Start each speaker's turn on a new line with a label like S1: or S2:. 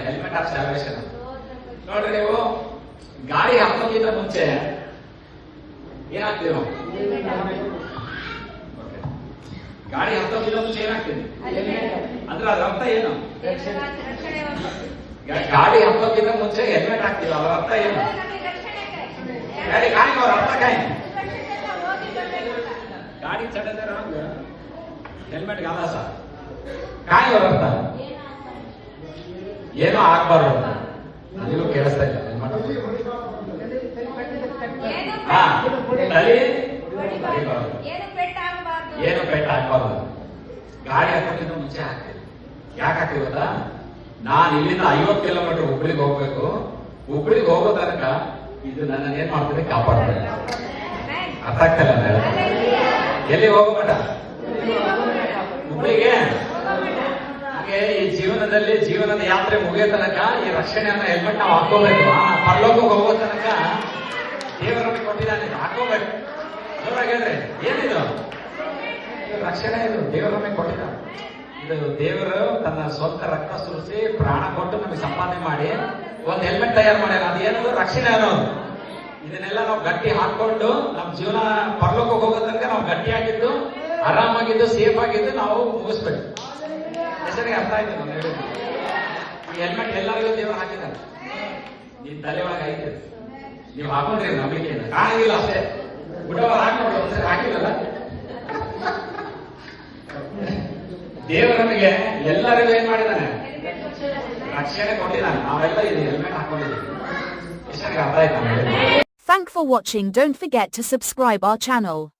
S1: Helmet of salvation ನೋಡ್ರಿ ನೀವು ಗಾಡಿ ಹಾಕೋಕ್ಕಿಂತ ಮುಂಚೆ ಏನಾಗ್ತೀವಿ ನಾವು ಗಾಡಿ ಹತ್ತೋಕ್ಕಿಂತ ಮುಂಚೆ ಏನಾಗ್ತೀವಿ ಅಂದ್ರೆ ಅದ್ರ ಅರ್ಥ ಏನು ಗಾಡಿ ಹತ್ತೋಕ್ಕಿಂತ ಮುಂಚೆ ಹೆಲ್ಮೆಟ್ ಹಾಕ್ತಿಲ್ಲ ಅದ್ರ ಅರ್ಥ ಏನು ಗಾಡಿ ಗಾಡಿ ಅವ್ರ ಅರ್ಥ ಕಾಯಿ ಗಾಡಿ ಚಡತೆ ಹೆಲ್ಮೆಟ್ ಗಾಲ ಸರ್ ಕಾಯಿ ಅರ್ಥ ಏನೋ ಆಗ್ಬಾರ್ದು. ಅಂತ. ನನಗೂ ಕೇಳಿಸ್ತಾ ಇಲ್ಲ ಹೆಲ್ಮೆಟ್. ಏನು ಪೆಟ್ ಹಾಕ್ಬಾರ್ದು ಗಾಡಿ ಹಾಕೋಕ್ಕಿಂತ ಮುಂಚೆ ಹಾಕ್ತೀವಿ ಯಾಕೆ ಹಾಕ್ತೀವಿ ಗೊತ್ತಾ? ನಾನು ಇಲ್ಲಿಂದ ಐವತ್ತು ಕಿಲೋಮೀಟರ್ ಹುಬ್ಳಿಗೆ ಹೋಗ್ಬೇಕು. ಹುಬ್ಳಿಗೆ ಹೋಗೋ ತನಕ ಇದು ನನ್ನ ಏನ್ ಮಾಡ್ತೀನಿ ಕಾಪಾಡ್ಬೇಕು ಅರ್ಥ ಆಗ್ತಲ್ಲ ಎಲ್ಲಿ ಹೋಗಬೇಡ? ಹುಬ್ಳಿಗೆ ಹಾಗೆ ಈ ಜೀವನದಲ್ಲಿ ಜೀವನದ ಯಾತ್ರೆ ಮುಗಿಯೋ ತನಕ ಈ ರಕ್ಷಣೆಯನ್ನ ಹೆಲ್ಮೆಟ್ ನಾವು ಹಾಕೋಬೇಕು ಪರಲೋಕಕ್ಕೆ ಹೋಗೋ ತನಕ ದೇವರನ್ನು ಕೊಟ್ಟಿದ್ದಾನೆ. ಹಾಕೋಬೇಕು ಜೋರಾಗಿ ಹೇಳ್ರಿ. ಏನಿದು? ರಕ್ಷಣೆ ಇದು. ದೇವರನ್ನೇ ಕೊಟ್ಟಿದ್ದ ಕೊಟ್ಟಿದ್ದಾನೆ. ಇದು ದೇವರು ತನ್ನ ಸ್ವಂತ ರಕ್ತ ಸುರಿಸಿ ಪ್ರಾಣ ಕೊಟ್ಟು ನಮಗೆ ಸಂಪಾದನೆ ಮಾಡಿ ಒಂದು ಹೆಲ್ಮೆಟ್ ತಯಾರು ಮಾಡ್ಯಾರ. ಅದು ಏನದು? ರಕ್ಷಣೆ ಅನ್ನೋದು. ಇದನ್ನೆಲ್ಲ ನಾವು ಗಟ್ಟಿ ಹಾಕೊಂಡು ನಮ್ಮ ಜೀವನ ಪರಲೋಕಕ್ಕೆ ಹೋಗೋ ತನಕ ನಾವು ಗಟ್ಟಿಯಾಗಿದ್ದು ಆರಾಮಾಗಿದ್ದು ಸೇಫ್ ಆಗಿದ್ದು ನಾವು ಮುಗಿಸ್ಬೇಕು ಹೆಸರಿಗೆ ಅರ್ಥ ಆಯ್ತು ನಾನು ಹೇಳಿದ್ದು. ಹೆಲ್ಮೆಟ್ ಎಲ್ಲರಿಗೂ ದೇವರು ಹಾಕಿದ್ದಾರೆ. ನಿನ್ ತಲೆ ಒಳಗೆ ಐತೆ. ನೀವು ಹಾಕೊಂಡ್ರಿ ನಮಗೆ ಕಾಣಿಲ್ಲ ಅಷ್ಟೇ. ಬಿಡವ ಹಾಕೊಂಡು ಒಂದ್ಸರಿ ಹಾಕಿಲ್ಲಲ್ಲ ನಮಗೆ ಎಲ್ಲರಿಗೂ ಏನ್ ಮಾಡಿದ್ದಾನೆ? ರಕ್ಷಣೆ ಕೊಟ್ಟಿದ್ದಾನೆ. ನಾವೆಲ್ಲ ಇದು ಹೆಲ್ಮೆಟ್ ಹಾಕೊಂಡಿದ್ದೀವಿ. ಹೆಸರಿಗೆ ಅರ್ಥ ಆಯ್ತು
S2: Thank for watching. Don't forget to subscribe our channel.